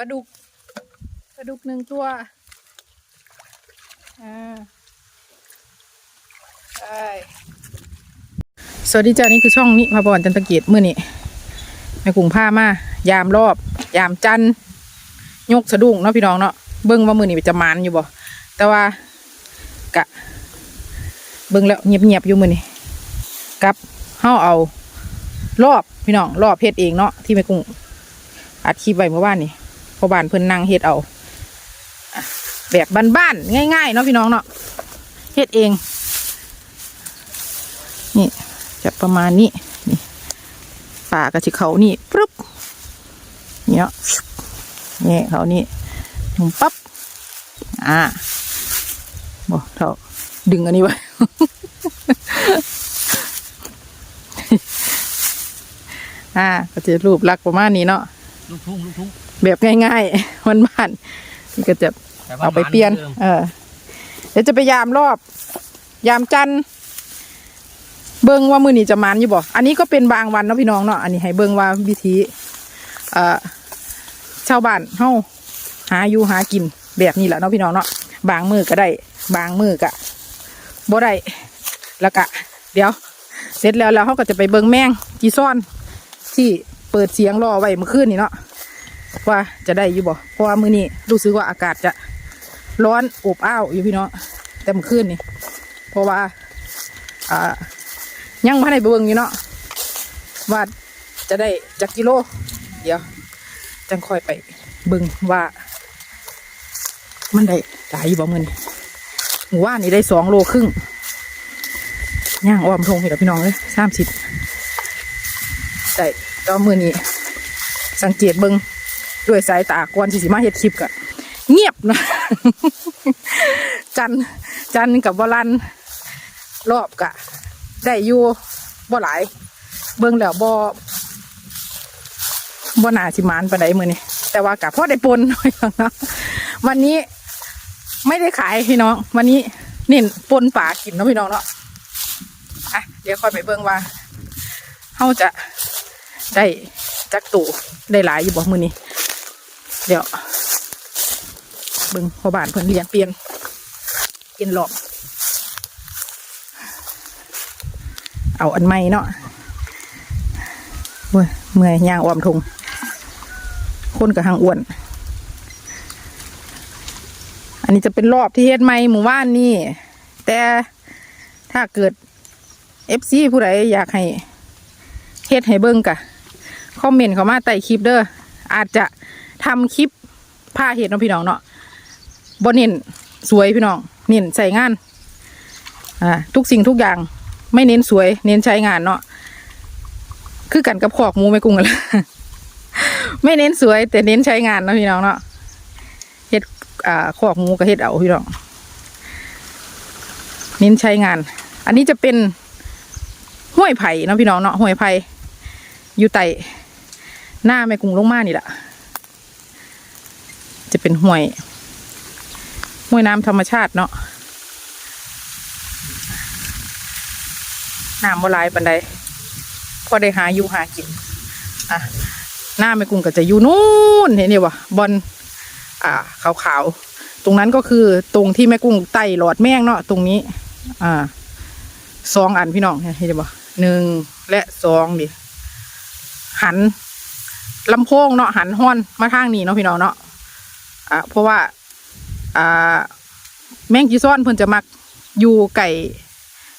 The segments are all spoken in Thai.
ปลาดุกปลาดุกหนึ่งตัวอ่าไปสวัสดีจ้านี่คือช่องนี้พาบอนจันตะเกียรติมื่อนี้แม่กุ้งผ้ามายามรอบ ยามจันยกสะดุ้งเนาะพี่น้องเนาะเบิ้งว่ามือนี้จะมานอยู่บ่แต่ว่ากะ เบิ้งแล้วเงียบๆอยู่มือนี้กับเฮาเอา รอบพี่น้องรอบเฮ็ดเองเนาะที่แม่กุ้งอัดคลิปไว้เมื่อวานนี่ พอบ้านเพิ่นนั่งเฮ็ดเอา แบบบ้านๆง่ายๆเนาะพี่น้องเนาะเฮ็ดเอง นี่จะประมาณนี้นี่ป่ากระชิเขานี่ปึ๊บเนี่ยนี่เขานี่หนุ่มปั๊บอ่าบอกเท่าดึงอันนี้ไว้อ่าก็จะรูปลักษณ์ประมาณนี้เนาะลูกทุ่งลูกทุ่ง แบบง่ายๆวันบ้านๆนี่ก็จะแต่ว่าเอาไปเปลี่ยนหมาหมือดิมเออ เดี๋ยวจะไปยามรอบ ยามจันทร์เบิ้งว่ามือนี้จะมันอยู่บ่อันนี้ก็เป็นบางวันเนาะพี่น้องเนาะอันนี้ให้เบิ้งว่าวิธีเอ่อชาวบ้านเฮาหาอยู่หากินแบบนี้แหละเนาะพี่น้องเนาะบางมือก็ได้ บางมือก็บ่ได้แล้วก็เดี๋ยว เสร็จแล้วแล้วเขาก็จะไปเบิ้งแมงจีซ่อน ที่เปิดเสียงรอไว้เมื่อคืนนี่เนาะ ว่าจะได้อยู่บ่เพราะว่ามื้อนี้รู้สึกว่าอากาศจะร้อนอบอ้าวอยู่พี่เนาะแต่มื่อคืนนี่เพราะว่าอ่ายังไม่ได้ไปเบิ่งอยู่เนาะว่าจะได้จักกิโล เดี๋ยว จังค่อยไปเบิ่งว่า มันได้หลายอยู่บ่มื้อนี้หมู่ว่านี่ได้สองโลครึ่งย่างอ้อมทงพี่กับพี่น้องเลยสามสิบได้ก็มื้อนี้สังเกตเบิ่ง ด้วยสายตาก่อนที่สิมาเฮ็ดคลิปกันเงียบนะ จันจันกับวลันรอบกะ ได้อยู่บ่หลาย เบิ่งแล้วบ่บ่หนาสิมานปานใดมื้อนี้แต่ว่ากะพอได้ปนหน่อยนะวันนี้ไม่ได้ขายพี่น้อง วันนี้เน้นปนป่ากินเนาะพี่น้องเนาะอะเดี๋ยวค่อยไปเบิ่งว่าเฮาจะได้จักตู่ได้หลายอยู่บ่มื้อนี้ เดี๋ยวเบิ่งพอบานเพิ่นเรียนเปลี่ยนเปลี่ยนหลอกเอาอันใหม่เนาะเว้ยเมื่อยย่างอ้อมทงคนกับหางอ้วน อันนี้จะเป็นรอบที่เฮ็ดใหม่หมู่บ้านนี่ แต่ถ้าเกิดเอฟซีผู้ใดอยากให้เฮ็ดให้เบิ่งกะ คอมเมนต์เข้ามาใต้คลิปเด้ออาจจะ ทำคลิปผ้าเห็ดเนาะพี่น้องเนาะบ่เน้นสวยพี่น้องเน้นใส่งานอ่าทุกสิ่งทุกอย่างไม่เน้นสวย เน้นใช้งานเนาะคือกันกับขอกมูไม่กุ้งกันละไม่เน้นสวย แต่เน้นใช้งานนะพี่น้องเนาะเฮ็ดอ่าขอกมูกับเฮ็ดเอาพี่น้อง เน้นใช้งาน อันนี้จะเป็นห้วยไผ่นะพี่น้องเนาะห้วยไผ่อยู่ใต้หน้าแม่กุ้งลงมานี่แหละ จะเป็นห้วยห้วยน้ำธรรมชาติเนาะน้ำบ่ลายปันใดพอได้หาอยู่หากินอะหน้าแม่กุ้งก็จะอยู่นู่นเห็นนี่วะบอลอ่าขาวๆตรงนั้นก็คือตรงที่แม่กุ้งไต่หลอดแมงเนาะตรงนี้ อ่าสองอันพี่น้องเห็นบ่หนึ่งและสองดิหันลำโพงเนาะหันห้อนมาทางนี้เนาะพี่น้องเนาะ อ่าเพราะว่า อ่า แมงจีซ้อนเพิ่นจะมักอยู่ไก่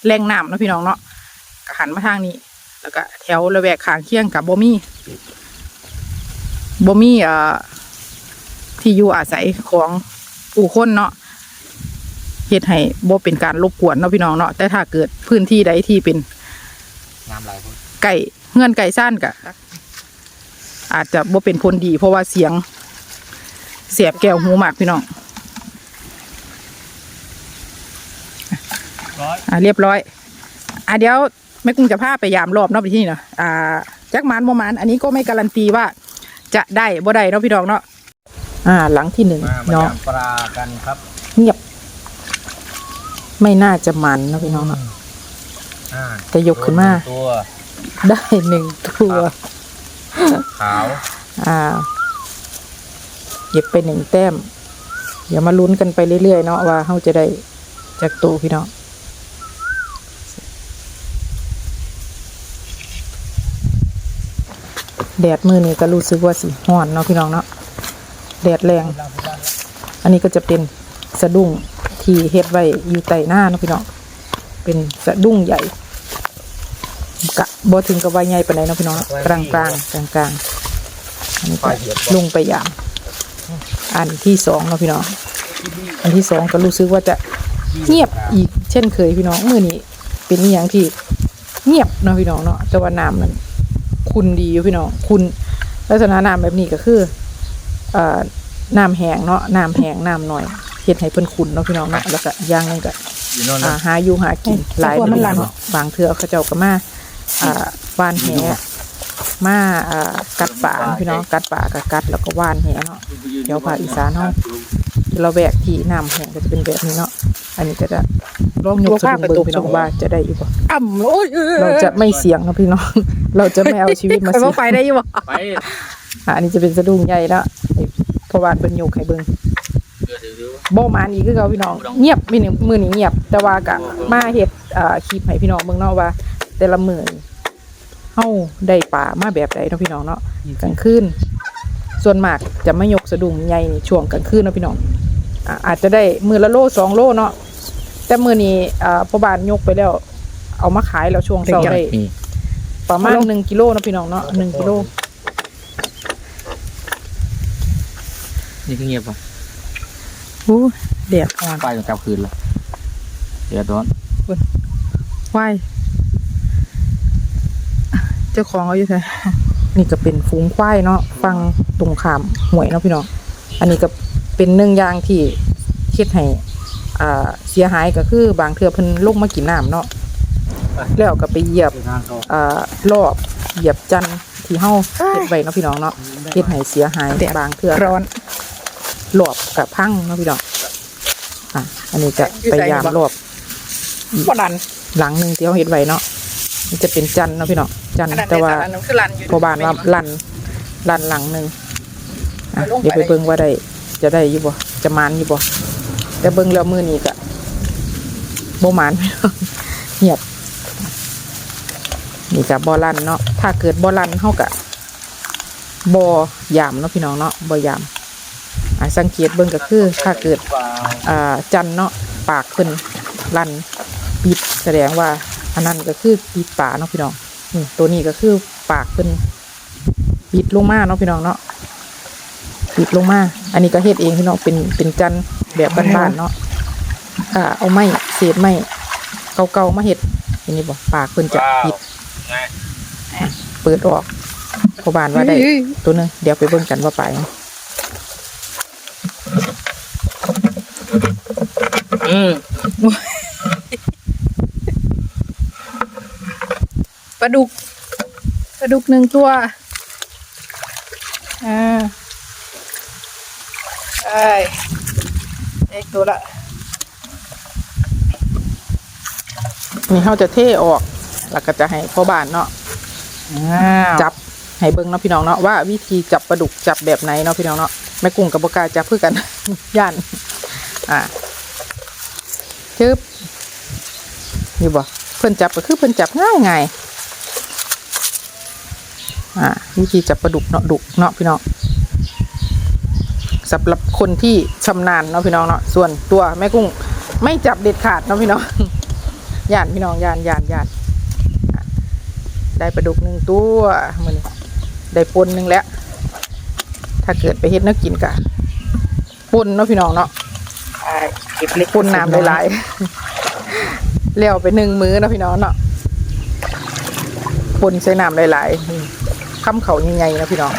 แรงน้ำเนาะพี่น้องเนาะก็หันมาทางนี้ แล้วก็แถวระแวกข้างเคียงกับบ่มีบ่มีอ่าที่อยู่อาศัยของผู้คนเนาะเฮ็ดให้บ่เป็นการรบกวนเนาะพี่น้องเนาะแต่ถ้าเกิดพื้นที่ใดที่เป็นน้ำไหลพุ่นไก่เงื่อนไก่สั้นกะอาจจะบ่เป็นผลดี เพราะว่าเสียง เสียบแก้วหูมากพี่น้องร้อยอ่าเรียบร้อย อ่าเดี๋ยวแม่กุ้งจะพาไปยามรอบเนาะไปที่นี่เนาะอ่าจักหมานบ่หมานอันนี้ก็ไม่การันตีว่าจะได้บ่ได้เนาะพี่น้องเนาะอ่า หลังที่หนึ่งมามาเนาะยำปลากันครับ เงียบ ไม่น่าจะมันเนาะพี่น้องเนาะอ่าจะยกขึ้นมาตัวได้หนึ่งตัว ขาว อ่า เก็บไปหนึ่งแต้ม เดี๋ยวมาลุ้นกันไปเรื่อยๆเนาะว่าเขาจะได้จากตัวพี่น้องแดดมือนี่ก็รู้สึกว่าสิห้อนเนาะพี่น้องเนาะแดดแรง อันนี้ก็จะเป็นสะดุ้งที่เฮ็ดไว้อยู่ใต้หน้าเนาะพี่น้องเป็นสะดุ้งใหญ่กะบ่ถึงกับว่าใหญ่ปานใดเนาะพี่น้องเนาะกลางกลางกลางกลางอันนี้ก็ลงไปยาม อันที่สองเนาะพี่น้อง อันที่สองก็รู้สึกว่าจะเงียบอีกเช่นเคยพี่น้องมือนี้เป็นอหย่างที่เงียบเนาะพี่น้องเนาะแต่ว่าน้ำมันคุณดีอยู่พี่น้องคุณลักษณะน้ำแบบนี้ก็คือเอ่อน้ำแห้งเนาะน้ำแห้งน้ำหน่อยเฮ็ดให้เพิ่นคุณเนาะพี่น้องเนาะแล้วก็อย่างหนึงก็อยู่โน่นอ่านะหาอยู่หากินเอ้ยหลายสักวันมันเดืหลัอนงเนาะบางเทื่อเขาเจ้าก็มาอ่าว่านแห มาอ่ากัดป่าพี่น้องกัดป่าก็กัดแล้วก็ว่านแหเนาะเดี๋ยวภาคอีสานเฮาเราแวกที่น้ำแห้งก็จะเป็นแบบนี้เนาะอันนี้ก็จะลองยกสะดุ้งเบิ่งพี่น้องว่าจะได้อยู่บ่อ่ำโอ้ยเออเราจะไม่เสี่ยงนะพี่น้อง เราจะไม่เอาชีวิตมาไปเสี่ยว่างไปได้อยู่บ่ไปอะอันนี้จะเป็นสะดุ้งใหญ่แล้วเพราะว่าเป็นโยกให้เบิ่งเดือดถือบ่มานอีกคือเขาพี่น้อง เงียบมีหนึ่งมือนี้เงียบ แต่ว่าก็มาเฮ็ดอ่าคลิปให้พี่น้องเบิ่งเนาะว่า แต่ละมื้อนี่ เฮาได้ปลามาแบบใดเนาะพี่น้องเนาะกลางคืนส่วนมากจะไม่ยกสะดุ้งใหญ่นี่ช่วงกลางคืนเนาะพี่น้องอ่าอาจจะได้มือละโลสองโลเนาะแต่มื้อนี้อ่าพ่อบ้านยกไปแล้ว เอามาขายแล้วช่วงเช้าได้นี่ประมาณหนึ่งกิโลเนาะพี่น้องเนาะหนึ่งกิโลนี่คือเงียบป่ะอู้แดดอ่อนไปจนกลับคืนละเดือดร้อนว่าย เจ้าของเขาอยู่ไสนี่ก็เป็นฝูงควายเนาะฟังตรงขามห่วยเนาะพี่น้องอันนี้ก็เป็นหนึ่งอย่างที่เฮ็ดให้อ่าเสียหายก็คือบางเทื่อเพิ่นลงมากินน้ำเนาะแล้วก็ไปเหยียบทางเขาอ่ารอบเหยียบจันทร์ที่เฮาเฮ็ดไว้เนาะพี่น้องเนาะเฮ็ดให้เสียหายบางเทื่อร้อนรอบกับพังเนาะพี่น้องอะอันนี้จะไปยามรอบบ่ดันหลังหนึ่งที่เขาเฮ็ดไว้เนาะมันจะเป็นจันทร์เนาะพี่น้อง จันทร์อันนั้นแต่ว่าอันนั้นคือลันอยู่พอบานว่าลันลันหลังหนึ่งอะลงไปเดี๋ยวไปเบิ่งว่าได้จะได้อยู่บ่จะมานอยู่บ่แต่เบิ่งแล้วมือนี้ก็บ่มานพี่น้องเงียบนี่ก็บ่ลันเนาะถ้าเกิดบ่ลันเฮาก็บ่ยามเนาะพี่น้องเนาะบ่ยามอะสังเกตเบิ่งก็คือ ถ้าเกิดอ่าจันเนาะปากขึ้นลันปิดแสดงว่าอันนั้นก็คือปิดปากเนาะพี่น้องนี่ ตัวนี้ก็คือปากขึ้นปิดลงมาเนาะพี่น้องเนาะปิดลงมา อันนี้ก็เฮ็ดเองพี่น้องเป็นเป็นจันแบบบ้านๆเนาะอ่าเอาไม้เศษไม้เก่าๆมาเฮ็ดอันนี้บ่ปากเพิ่นจะปิดอะเปิดออกพอบานว่าได้ตัวหนึงเดี๋ยวไปเบิ่งกันว่าไปลาหยังอืม ปลาดุกปลาดุกหนึ่งตัวอ่าไอ้เอกตัวละนี่เขาจะเทออก แล้วก็จะให้พ่อบ้านเนาะอ้าวจับให้เบิ่งเนาะพี่น้องเนาะว่าวิธีจับปลาดุกจับแบบไหนเนาะพี่น้องเนาะแม่กุ้งกับบกล้าจับเพื่อกัน ย่านอ่าจึ๊บนี่บ่เพิ่นจับก็คือเพิ่นจับง่ายง่าย อ่าวิธีจับปลาดุกเนาะดุกเนาะพี่น้องสำหรับคนที่ชำนาญเนาะพี่น้องเนาะส่วนตัวแม่กุ้งไม่จับเด็ดขาดเนาะพี่น้องย่านพี่น้องย่านย่านย่านได้ปลาดุกหนึ่งตัวมันได้ปนหนึ่งแล้ว ถ้าเกิดไปเฮ็ดนักกินกะปนเนาะพี่น้องเนาะเก็บเล็กปนน้ำหลายๆเลี้ยวไปหนึ่งมื้อเนาะพี่น้องเนาะปนใส่น้ำหลายๆ ค้ำเขาใหญ่ๆเนาะพี่น้อง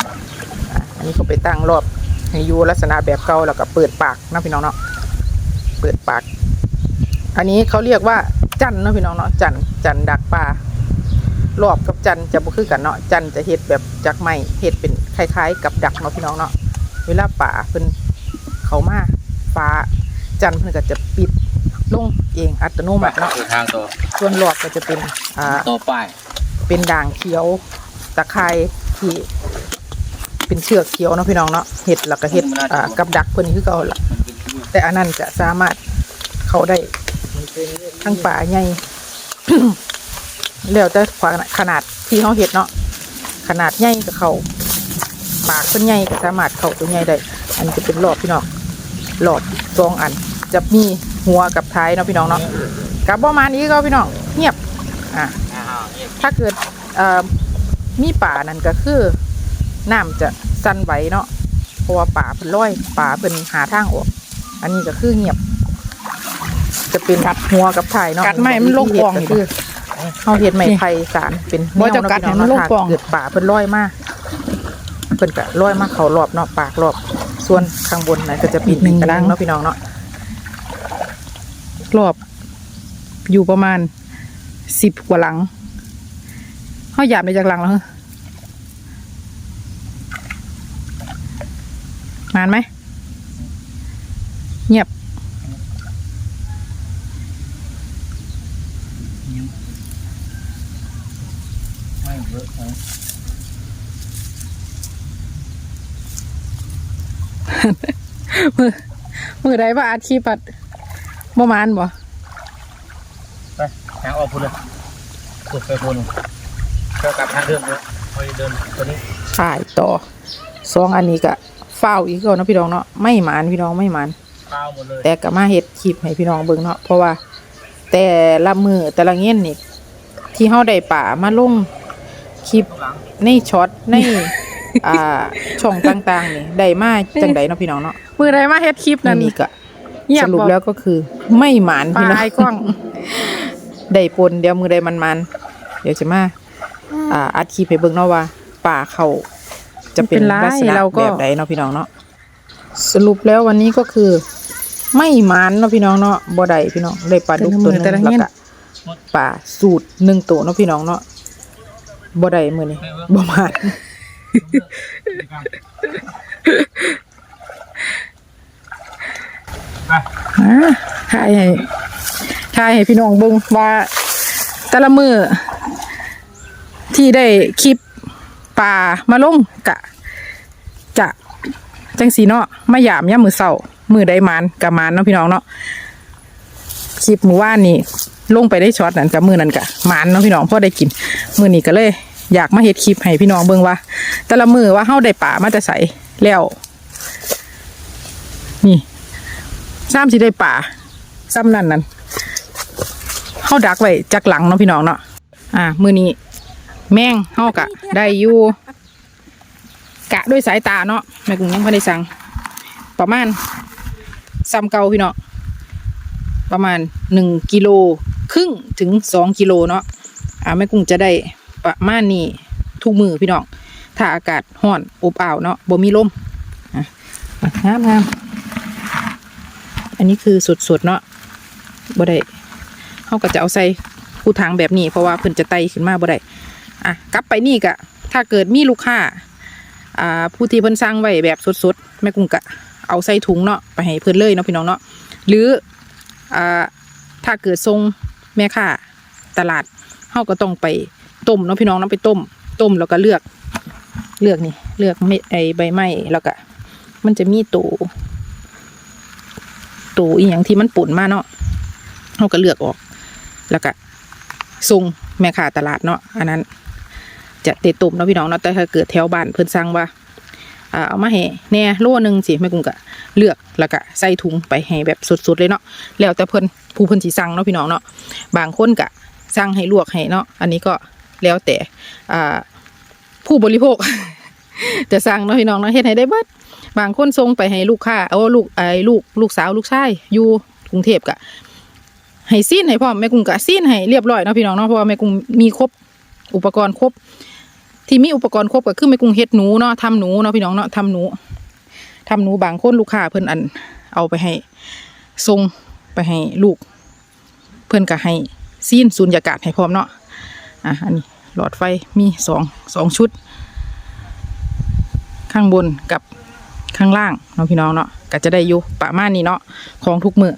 อะอันนี้ก็ไปตั้งรอบให้อยู่ลักษณะแบบเก่าแล้วก็เปิดปากเนาะพี่น้องเนาะเปิดปาก อันนี้เขาเรียกว่าจันเนาะพี่น้องเนาะจันจันดักปลารอบกับจันจะบ่คือกันเนาะจันจะเฮ็ดแบบจากไม้เฮ็ดเป็นคล้าย ๆ กับดักเนาะพี่น้องเนาะเวลาป่าเพิ่นเขามาฟ้าจันเพิ่นก็จะปิดลงเองอัตโนมัติเนาะเดินทางต่อส่วนรอบก็จะเป็นอ่าต่อไปเป็นด่างเขียวตะไคร้ที่เป็นเชือกเขียวเนาะพี่น้องเนาะเห็ดแล้วก็เห็ดอ่ากับดักเพิ่นคือเก่าละแต่อันนั้นจะสามารถเขาได้ทั้งป่าใหญ่แล้วแต่ขนาดที่เขาเห็ดเนาะขนาดใหญ่กับเขาปากเป็นใหญ่ก็สามารถเข้าตัวใหญ่ได้ อันจะเป็นรอบพี่น้องรอบสองอันจะมีหัวกับท้ายเนาะพี่น้องเนาะกับประมาณนี้ก็พี่น้องเงียบอะถ้าเกิดอ่อ มีป่านั่นก็คือน้ำจะสั่นไหวเนาะเพราะว่าป่าเป็นร้อยป่าเป็นหาทางออก อันนี้ก็คือเงียบ จะเป็นกัดหัวกับถ่ายเนาะกัดไม่มันโรคปองก็นี่คือเขาเห็ดไม้ไผ่สารเป็นบ่จะกัดให้มันโรคปองถ้าเกิดป่าเป็นร้อยมากเพิ่นก็ร้อยมากเขารอบเนาะปากรอบ ส่วนข้างบนนั่นก็จะเป็นหนึ่งกระลังเนาะพี่น้องเนาะรอบอยู่ประมาณสิบกว่าหลัง เขาหยาบในจากหลังแล้วเหรอนานไหม เงียบไม่เยอะนะมือมือใดว่าอาชีพปัดบ่มานบ่ ไปทางออกพูดเลยสุดไปพูด ก็กลับทางเดิมเลยคอยเดินตัวนี้ขายต่อสองอันนี้ก็เฝ้าวอีกแล้วเนาะพี่น้องเนาะไม่หมานพี่น้องไม่หมานข้าวหมดเลยแต่ก็มาเฮ็ดคลิปให้พี่น้องเบิ่งเนาะเพราะว่า แต่ละมือแต่ละเงี้ยนี่ที่เฮาได้ป่ามาลงคลิปหลังในช็อตในอ่าช่องต่างๆนี่ได้มาจังใดเนาะพี่น้องเนาะมือใดมาเฮ็ดคลิปนั่นั่นนนี่ก็เงียบสรุปบ่แล้วก็คือ ไม่หมานปลาพี่น้องไอ้กล้องได้ปนเดี๋ยวมือใดมันมันๆเดี๋ยวจะมา อ่าอัดคลิปให้เบิ่งเนาะว่าป่าเขาจะเป็นเป็นไรลักษณะเราก็แบบใดเนาะพี่น้องเนาะสรุปแล้ววันนี้ก็คือ ไม่หมันเนาะพี่น้องเนาะบ่ได้พี่น้องได้ปลาดุกตัวหนึงแต่ละแล้วเงี้ยก็ปลาสูตรหนึ่งตัวเนาะพี่น้องเนาะบ่ได้มื้อนี้บ่หมันอ่าถ่ายให้ถ่ายให้พี่น้องเบิ่งว่า แต่ละมือ ที่ได้คลิปป่ามาลงกะ จะจังสีเนาะมาหยามย่ามือเศร้ามือได้มานกับมานเนาะพี่น้องเนาะคลิปมือว่านนี่ลงไปได้ช็อตนั่นกับมือนั่นกะมานเนาะพี่น้องพ่อได้กิน มือนี้ก็เลย อยากมาเฮ็ดคลิปให้พี่น้องเบิ่งว่า แต่ละมือว่าเฮาได้ป่ามาแต่ใสแล้วนี่ซ้ำสิได้ป่าซ้ำนั่นนั่นเข้าดักไว้จากหลังเนาะพี่น้องเนาะอ่า มือนี้ แม่งเฮากะ ได้อยู่กะด้วยสายตาเนาะแม่กุ้งยังไม่ได้สั่ง ประมาณซ้ำเก่าพี่เนาะประมาณหนึ่งกิโลครึ่งถึงสองกิโลเนาะอ่าแม่กุ้งจะได้ประมาณนี้ทุกมือพี่น้องถ้าอากาศร้อนอบอ้าวเนาะบ่มีลมงามงามอันนี้คือสดๆเนาะบ่ได้เขาก็จะเอาใส่คู่ทางแบบนี้ เพราะว่าเพิ่นจะไตขึ้นมาบ่ได้ อะกลับไปนี่กะถ้าเกิดมีลูกค้าอ่าผู้ที่เพิ่นสั่งไว้แบบสดๆแม่กุ้งกะเอาใส่ถุงเนาะไปให้เพิ่นเลยเนาะพี่น้องเนาะหรืออ่าถ้าเกิดทรงแม่ค้าตลาดเฮาก็ต้องไปต้มเนาะพี่น้องเนาะไปต้ม ต้มแล้วก็เลือกเลือกนี่ เลือกเม็ดไอใบไม้แล้วก็มันจะมีตูตูอีหยังที่มันปุ่นมาเนาะเขาก็เลือกออก แล้วก็ส่งแม่ค้าตลาดเนาะอันนั้น จะเตะตุ่มเนาะพี่น้องเนาะแต่ถ้าเกิดแถวบ้านเพิ่นสั่งว่าเอามาให้แน่โลหนึงสิแม่กุ้งก็เลือกแล้วก็ใส่ถุงไปให้แบบสดๆเลยเนาะแล้วแต่เพิ่นผู้เพิ่นสิสั่งเนาะพี่น้องเนาะบางคนก็สั่งให้ลวกให้เนาะอันนี้ก็แล้วแต่ผู้บริโภค จะสั่งเนาะพี่น้องเนาะเฮ็ดให้ได้เบิดบางคนส่งไปให้ลูกค้าเอาลูกไอ้ลูกลูกสาวลูกชายอยู่กรุงเทพกะให้ซีนให้พร้อมแม่กุ้งกะซีนให้เรียบร้อยเนาะพี่น้องเนาะเพราะว่าแม่กุ้งมีครบ อุปกรณ์ครบ ที่มีอุปกรณ์ครบก็คือแม่กุ้งเฮ็ดหนูเนาะทำหนูเนาะพี่น้องเนาะทำหนูทำหนูบางคนลูกค้าเพิ่นอัน เอาไปให้ส่งไปให้ลูก เพิ่นก็ให้ซีนสูญญากาศให้พร้อมเนาะอะอันนี้หลอดไฟมีสองสองชุด ข้างบนกับข้างล่างเนาะพี่น้องเนาะก็จะได้อยู่ประมาณนี้เนาะของทุกมือ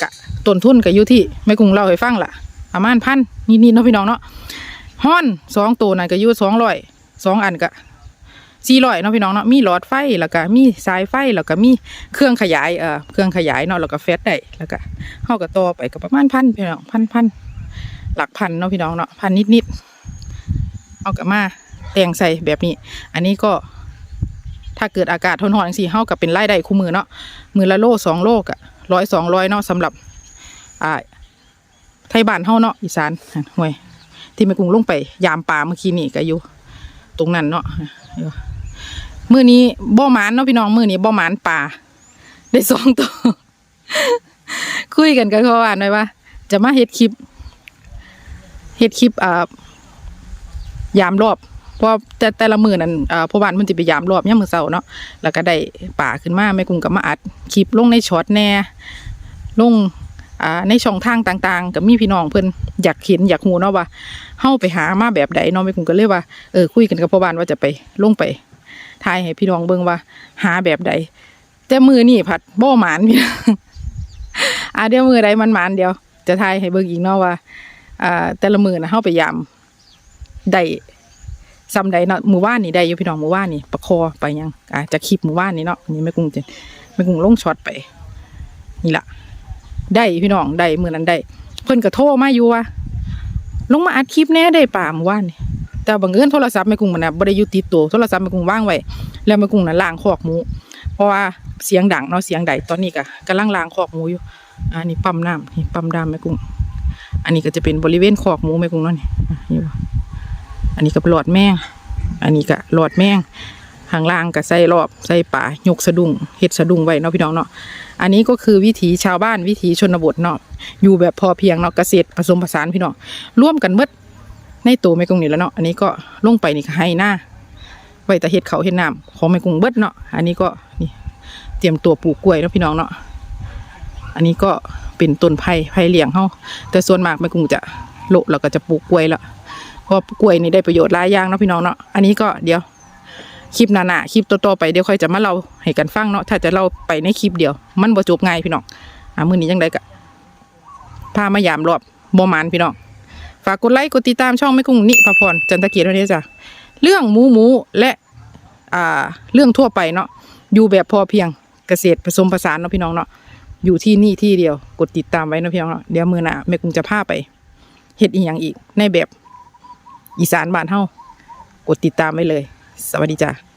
กะต้นทุนก็อยู่ที่แม่กุ้งเล่าให้ฟังล่ะประมาณพันนิดๆเนาะพี่น้องเนาะ ฮ้อนสองตัวนั่นก็อยู่สองร้อยสองอันก็สี่ร้อยเนาะพี่น้องเนาะมีหลอดไฟแล้วก็มีสายไฟแล้วก็มีเครื่องขยายเอ่อเครื่องขยายเนาะแล้วก็แฟลชได้แล้วก็เฮาก็ต่อไปก็ประมาณพันพี่น้องพันพันหลักพันเนาะพี่น้องเนาะพันนิดนิดๆเอากับมาแต่งใส่แบบนี้ อันนี้ก็ถ้าเกิดอากาศทนหอนสี่เฮากับเป็นรายได้คู่มือเนาะมือละโลสองโลกอะร้อยสองร้อยเนาะสำหรับอ่าไทยบ้านเฮาเนาะอีสานห่วย ที่แม่กรุงลงไป ยามป่าเมื่อกี้นี่ก็อยู่ ตรงนั้นเนาะอยู่อนี้บ่หมานเนาะพี่น้องมื่อนี้บ่หมานป่าได้สองตัวคุยกันกับเขาว่าหน่อยว่า จะมาเฮ็ดคลิปเฮ็ดคลิปอ่ายามรอบเพราะแต่แต่ละมือนั้นอ่าพ่อบ้านมันจะไปยามรอบยามมือเช้าเนาะแล้วก็ได้ป่าขึ้นมาแม่กรุงก็มาอัดคลิปลงในช็อตแน่ลง อ่าในช่องทางต่างๆก็มีพี่น้องเพิ่นอยากเห็นอยากฮู้เนาะว่าเฮาไปหามาแบบใดเนาะแม่กุงก็เลยว่าเออคุยกันกับพ่อบ้านว่าจะไปลงไปถ่ายให้พี่น้องเบิ่งว่า หาแบบใดแต่มือนี่ผัดบ่หมานพี่อ่าเดี๋ยวมือใดมันหมานเดียว จะถ่ายให้เบิ่งอีกเนาะว่าอ่าแต่ละมือนะเฮาไปยามได้ซ้ำใดเนาะหมู่บ้านนี่ได้อยู่พี่น้องหมู่บ้านนี่ประคอไปยังอ่าจะคลิปหมู่บ้านนี่เนาะอันนี่แม่กุ้งจะแม่กุ้งลงช็อตไป นี่ละ ได้พี่น้องได้มือนั้นได้เพิ่นก็โทรมาอยู่ว่าลงมาอัดคลิปแน่ได้ป่าหมู่บ้านแต่บังเอิญโทรศัพท์แม่กุ้งมันนะบ่ได้ยู่ติดตัวโทรศัพท์แม่กุ้งว่างไว้แล้วแม่กุ้งน่ะล้างคอกหมู เพราะว่าเสียงดังเนาะเสียงใดตอนนี้ก็กำลังล้างคอกหมูอยู่อันนี้ปั๊มน้ำนี่ปั๊มน้ำแม่กุ้ง อันนี้ก็จะเป็นบริเวณคอกหมูแม่กุ้งเนาะนี่นี่อันนี้ก็หลอดแมงอันนี้ก็หลอดแมง ข้างล่างก็ใส่รอบใส่ป่ายกสะดุ้งเฮ็ดสะดุ้งไว้เนาะพี่น้องเนาะอันนี้ก็คือวิถีชาวบ้านวิถีชนบทเนาะอยู่แบบพอเพียงเนาะเกษตรผสมผสานพี่น้องร่วมกันเมดในตัวแม่กุ้งนี่แล้วเนาะอันนี้ก็ลงไปนี่ก็ให้หน้าไว้แต่เฮ็ดเขาเฮ็ดน้ำของแม่กุ้งเบิดเนาะอันนี้ก็นี่เตรียมตัวปลูกกล้วยเนาะพี่น้องเนาะอันนี้ก็เป็นต้นไผ่ไผ่เลี้ยงเฮาแต่ส่วนมากแม่กุ้งจะโละแล้วก็จะปลูกกล้วยละเพราะกล้วยนี่ได้ประโยชน์หลายอย่างเนาะพี่น้องเนาะอันนี้ก็เดี๋ยว คลิปหนาๆคลิปต่อๆไปเดี๋ยวค่อยจะมาเล่าให้กันฟังเนาะถ้าจะเล่าไปในคลิปเดียว มันบ่จบง่ายพี่น้องอ่ามื้อนี้จังไดก็พามายามรอบบ่มานพี่น้องฝากกดไลค์กดติดตามช่องแม่กุ้งนิพพรจันตะเกียรติไว้ด้วยจ้ะเรื่องหมูหมูและอ่าเรื่องทั่วไปเนาะอยู่แบบพอเพียงเกษตรผสมผสานเนาะพี่น้องเนาะอยู่ที่นี่ที่เดียวกดติดตามไว้เนาะพี่น้องเนาะเดี๋ยวมือหน้าแม่กุ้งจะพาไปเฮ็ดอีหยังอีกในแบบอีสานบ้านเฮากดติดตามไว้เลย สวัสดีจ้า